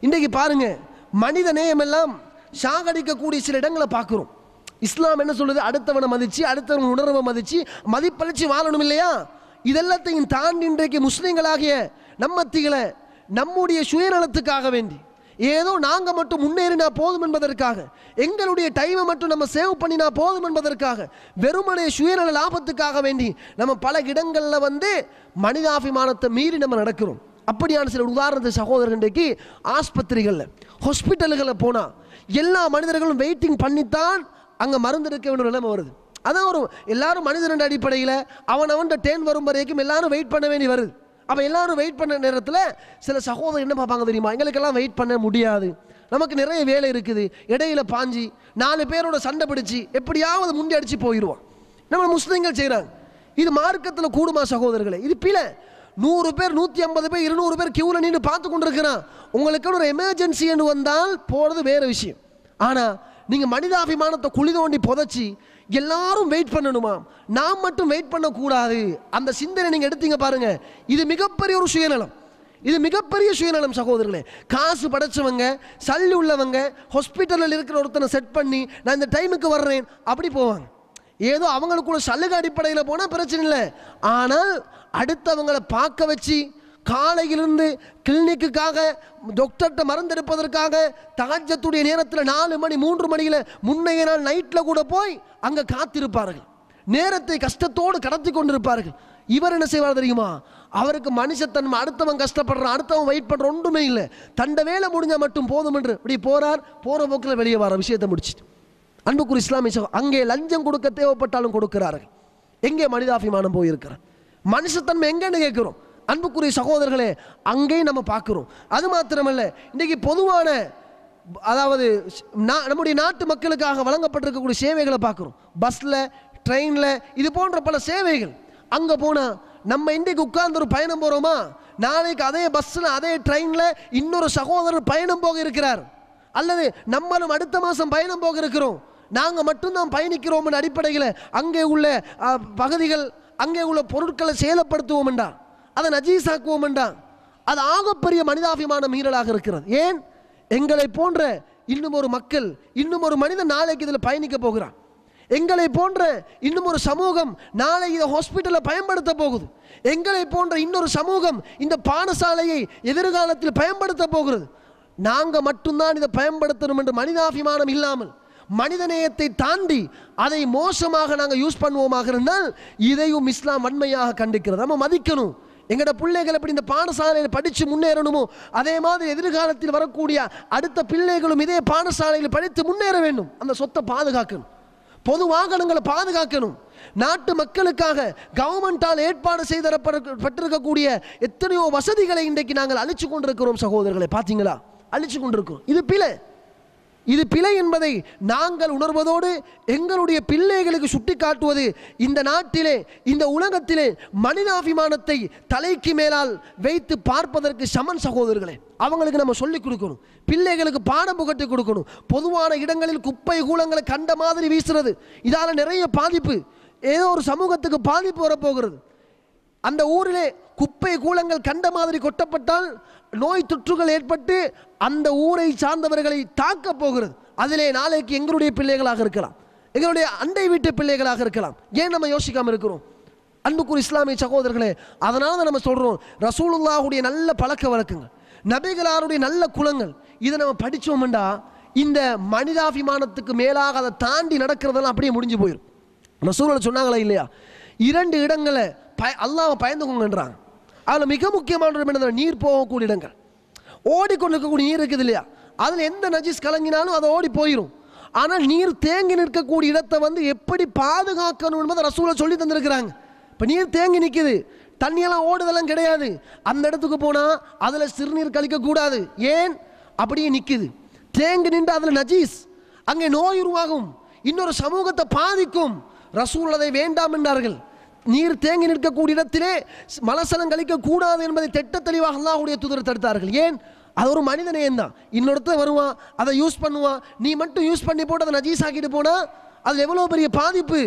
இன்றைக்கு பாருங்க மனித நேயம் எல்லாம் சாகடிக்கக்கூடிய சில இடங்களை பார்க்குறோம். இஸ்லாம் என்ன சொல்லுது? அடுத்தவனை மதிச்சு அடுத்தவன் உணர்வை மதிச்சு மதிப்பளிச்சு வாழணும் இல்லையா? இதெல்லாத்தையும் தாண்டி இன்றைக்கு முஸ்லீம்களாகிய நம்மத்திகளை நம்முடைய சுயநலத்துக்காக வேண்டி ஏதோ நாங்கள் மட்டும் முன்னேறினா போதும் என்பதற்காக எங்களுடைய டைமை மட்டும் நம்ம சேவ் பண்ணினா போதும் என்பதற்காக வெறுமனே சுயநல லாபத்துக்காக வேண்டி நம்ம பல இடங்களில் வந்து மனிதாபிமானத்தை மீறி நம்ம நடக்கிறோம். அப்படியான சில உதாரணத்தை சகோதரர் இன்றைக்கு ஆஸ்பத்திரிகளில் ஹாஸ்பிட்டல்களில் போனால் எல்லா மனிதர்களும் வெயிட்டிங் பண்ணித்தான் அங்கே மருந்து எடுக்க வேண்டிய நிலைமை வருது. அதான் ஒரு எல்லாரும் மனிதனுடைய அடிப்படையில் அவனவன் டேன் வரும் வரைக்கும் எல்லாரும் வெயிட் பண்ண வேண்டி வருது. அப்போ எல்லாரும் வெயிட் பண்ண நேரத்தில் சில சகோதரர் என்ன பார்ப்பாங்க தெரியுமா? எங்களுக்கெல்லாம் வெயிட் பண்ண முடியாது. நமக்கு நிறைய வேலை இருக்குது. இடையில பாஞ்சி நாலு பேரோட சண்டை பிடிச்சி எப்படியாவது முண்டி அடித்து போயிடுவோம் நம்ம முஸ்லீம்கள் செய்கிறாங்க இது மார்க்கத்தில் கூடுமா சகோதரர்களே? இது பிழை. நூறு பேர் நூற்றி ஐம்பது பேர் இருநூறு பேர் கியூவில் நின்று பார்த்து கொண்டிருக்கிறான் உங்களுக்கு ஒரு எமர்ஜென்சி என்று வந்தால் போகிறது வேறு விஷயம். ஆனால் நீங்கள் மனிதாபிமானத்தை குழி தோண்டி புதைச்சி எல்லாரும் வெயிட் பண்ணணுமா? நாம் மட்டும் வெயிட் பண்ணக்கூடாது. அந்த சிந்தனை நீங்கள் எடுத்தீங்க பாருங்கள் இது மிகப்பெரிய ஒரு சுயநலம். இது மிகப்பெரிய சுயநலம் சகோதரர்களே. காசு படைச்சவங்க சல்லி உள்ளவங்க ஹாஸ்பிட்டலில் இருக்கிற ஒருத்தனை செட் பண்ணி நான் இந்த டைமுக்கு வர்றேன் அப்படி போவாங்க. ஏதோ அவங்களுக்குள்ள சலுகை அடிப்படையில் போனால் பிரச்சனை இல்லை. ஆனால் அடுத்தவங்களை பார்க்க வச்சு காலையிலிருந்து கிளினிக்குக்காக டாக்டர்கிட்ட மருந்தெடுப்பதற்காக தகஜத்துடைய நேரத்தில் நாலு மணி மூன்று மணியில் முன்னைய நாள் நைட்டில் கூட போய் அங்கே காத்திருப்பார்கள். நேரத்தை கஷ்டத்தோடு கடத்தி கொண்டிருப்பார்கள். இவர் என்ன செய்வார் தெரியுமா? அவருக்கு மனுஷத்தன்மை அடுத்தவன் கஷ்டப்படுறான் அடுத்தவன் வெயிட் பண்ணுற ஒன்றுமே இல்லை. தண்ட வேலை முடிஞ்சால் மட்டும் போதும் என்று இப்படி போறார் போகிற போக்கில் வெளியே வர விஷயத்தை முடிச்சுட்டு. அன்புக்குரிய இஸ்லாமிய சகோ அங்கே லஞ்சம் கொடுக்க தேவைப்பட்டாலும் கொடுக்கிறார்கள். எங்கே மனிதாபிமானம் போயிருக்கிறார் மனுஷத்தன்மை எங்கன்னு கேட்குறோம். அன்புக்குரிய சகோதரர்களே அங்கேயும் நம்ம பார்க்குறோம். அது மாத்திரமல்ல இன்றைக்கி பொதுவான அதாவது நம்முடைய நாட்டு மக்களுக்காக வழங்கப்பட்டிருக்கக்கூடிய சேவைகளை பார்க்குறோம். பஸ்ஸில் ட்ரெயினில் இது போன்ற பல சேவைகள். அங்கே போனால் நம்ம இன்றைக்கு உட்கார்ந்து ஒரு பயணம் போகிறோமா நாளைக்கு அதே பஸ்ஸில் அதே ட்ரெயினில் இன்னொரு சகோதரர் பயணம் போக இருக்கிறார். அல்லது நம்மளும் அடுத்த மாதம் பயணம் போக இருக்கிறோம். நாங்கள் மட்டும்தான் பயணிக்கிறோம்னு அடிப்படையில் அங்கே உள்ள பகுதிகள் அங்கே உள்ள பொருட்களை சேலப்படுத்துவோம் என்றா அதை நஜீஸாக்குவோம் என்றா அது ஆகப்பெரிய மனிதாபிமான மீறலாக இருக்கிறது. ஏன்? எங்களை போன்ற இன்னும் ஒரு மக்கள் இன்னும் ஒரு மனிதன் நாளைக்கு இதில் பயணிக்க போகிறான். எங்களை போன்ற இன்னும் ஒரு சமூகம் நாளை இதை ஹாஸ்பிட்டலில் பயன்படுத்த போகுது. எங்களை போன்ற இன்னொரு சமூகம் இந்த பாடசாலையை எதிர்காலத்தில் பயன்படுத்த போகிறது. நாங்கள் மட்டும்தான் இதை பயன்படுத்தணும் என்று மனிதாபிமானம் இல்லாமல் மனிதநேயத்தை தாண்டி அதை மோசமாக நாங்கள் யூஸ் பண்ணுவோமாக இருந்தால் இதையும் இஸ்லாம் வன்மையாக கண்டிக்கிறது. நம்ம மதிக்கணும். எங்களோட பிள்ளைகள் எப்படி இந்த பாடசாலையில் படித்து முன்னேறணுமோ அதே மாதிரி எதிர்காலத்தில் வரக்கூடிய அடுத்த பிள்ளைகளும் இதே பாடசாலையில் படித்து முன்னேற வேண்டும். அந்த சொத்தை பாதுகாக்கணும். பொது வாகனங்களை பாதுகாக்கணும். நாட்டு மக்களுக்காக கவர்மெண்டால் ஏற்பாடு செய்தரப்பட்டிருக்கக்கூடிய எத்தனையோ வசதிகளை இன்றைக்கு நாங்கள் அழிச்சு கொண்டிருக்கிறோம் சகோதரர்களை பார்த்தீங்களா அழிச்சு கொண்டிருக்கிறோம். இது பிழை. இது பிழை என்பதை நாங்கள் உணர்வதோடு எங்களுடைய பிள்ளைகளுக்கு சுட்டி காட்டுவது இந்த நாட்டிலே இந்த உலகத்திலே மனிதாபிமானத்தை தலைக்கு மேலால் வைத்து பார்ப்பதற்கு சமன் சகோதரர்களே. அவங்களுக்கு நம்ம சொல்லிக் கொடுக்கணும். பிள்ளைகளுக்கு பாடம் புகட்டி கொடுக்கணும். பொதுவான இடங்களில் குப்பை கூலங்களை கண்ட மாதிரி வீசுறது. இதால் நிறைய பாதிப்பு. ஏதோ ஒரு சமூகத்துக்கு பாதிப்பு வரப்போகிறது. அந்த ஊரிலே குப்பை கூலங்கள் கண்ட மாதிரி கொட்டப்பட்டால் நோய் தொற்றுகள் ஏற்பட்டு அந்த ஊரை சார்ந்தவர்களை தாக்கப் போகிறது. அதிலே நாளைக்கு எங்களுடைய பிள்ளைகளாக இருக்கலாம். எங்களுடைய அண்டை வீட்டு பிள்ளைகளாக இருக்கலாம். ஏன் நம்ம யோசிக்காமல் இருக்கிறோம்? அன்புக்குரிய இஸ்லாமிய சகோதரர்களே அதனால தான் நம்ம சொல்கிறோம் ரசூலுல்லாஹுடைய நல்ல பழக்க வழக்கங்கள் நபிகளாருடைய நல்ல குலங்கள் இதை நம்ம படிச்சோம்டா இந்த மனிதாபிமானத்துக்கு மேலாக அதை தாண்டி நடக்கிறதெல்லாம் அப்படியே முடிஞ்சு போயிடும் ரசூலில் சொன்னாங்களா இல்லையா? இரண்டு இடங்களை பய அல்லாவை பயந்துக்கோங்கன்றாங்க. அதில் மிக முக்கியமான இடம் நீர் போகக்கூடிய இடங்கள். ஓடிக்கொண்டிருக்கக்கூடிய நீர் இருக்குது இல்லையா? அதில் எந்த நஜீஸ் கலங்கினாலும் அதை ஓடி போயிடும் ஆனால் நீர் தேங்கி நிற்கக்கூடிய இடத்தை வந்து எப்படி பாதுகாக்கணும் என்பதை ரசூலை சொல்லி தந்திருக்கிறாங்க. இப்போ நீர் தேங்கி நிற்கிது தண்ணியெல்லாம் ஓடுதெல்லாம் கிடையாது. அந்த இடத்துக்கு போனால் அதில் சிறுநீர் கழிக்கக்கூடாது. ஏன்? அப்படியே நிற்கிது தேங்கி நின்று அதில் நஜீஸ். அங்கே நோய் உருவாகும். இன்னொரு சமூகத்தை பாதிக்கும். ரசூல் அதை வேண்டாம் என்றார்கள். நீர் தேங்கி நிற்கக்கூடிய இடத்திலே மலசலம் கழிக்க கூடாது என்பதை திட்ட தெளிவாக அல்லாஹுடைய தூதர் தடுத்தார்கள். ஏன்? அது ஒரு மனித நேயம் தான்? இன்னொருத்தன் வருவான் அதை யூஸ் பண்ணுவான் நீ மட்டும் யூஸ் பண்ணி போட்டு அதை நஜீஸ் ஆக்கிட்டு போனா அது எவ்வளோ பெரிய பாதிப்பு?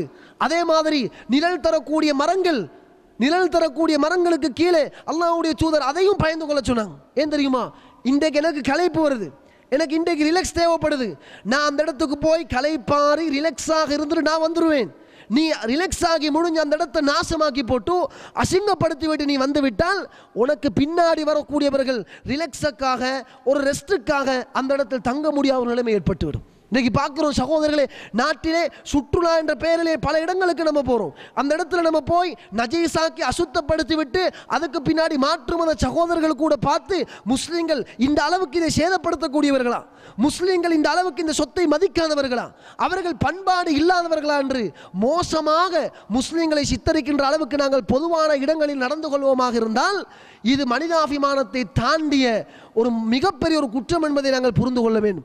அதே மாதிரி நிழல் தரக்கூடிய மரங்கள் நிழல் தரக்கூடிய மரங்களுக்கு கீழே அல்லாஹுடைய தூதர் அதையும் பயந்து கொள்ள சொன்னாங்க. ஏன் தெரியுமா? இன்றைக்கு எனக்கு களைப்பு வருது. எனக்கு இன்றைக்கு ரிலாக்ஸ் தேவைப்படுது. நான் அந்த இடத்துக்கு போய் களைப்பாரி ரிலாக்ஸாக இருந்துட்டு நான் வந்துடுவேன் நீ ரிலாக்ஸ் ஆகி முடிஞ்ச அந்த இடத்தை நாசமாக்கி போட்டு அசிங்கப்படுத்தி விட்டு நீ வந்து விட்டால் உனக்கு பின்னாடி வரக்கூடியவர்கள் ரிலாக்ஸுக்காக ஒரு ரெஸ்ட்டுக்காக அந்த இடத்தில் தங்க முடியாத நிலைமை ஏற்பட்டுவிடும். இன்றைக்கு பார்க்குறோம் சகோதரர்களே நாட்டிலே சுற்றுலா என்ற பெயரிலே பல இடங்களுக்கு நம்ம போகிறோம் அந்த இடத்துல நம்ம போய் நஜீசாக்கி அசுத்தப்படுத்தி விட்டு அதுக்கு பின்னாடி மாற்று மத சகோதரர்கள் கூட பார்த்து முஸ்லீம்கள் இந்த அளவுக்கு இதை சேதப்படுத்தக்கூடியவர்களா? முஸ்லீம்கள் இந்த அளவுக்கு இந்த சொத்தை மதிக்காதவர்களா? அவர்கள் பண்பாடு இல்லாதவர்களா என்று மோசமாக முஸ்லீம்களை சித்தரிக்கின்ற அளவுக்கு நாங்கள் பொதுவான இடங்களில் நடந்து கொள்வோமாக இருந்தால் இது மனிதாபிமானத்தை தாண்டிய ஒரு மிகப்பெரிய ஒரு குற்றம் என்பதை நாங்கள் புரிந்து கொள்ள வேண்டும்.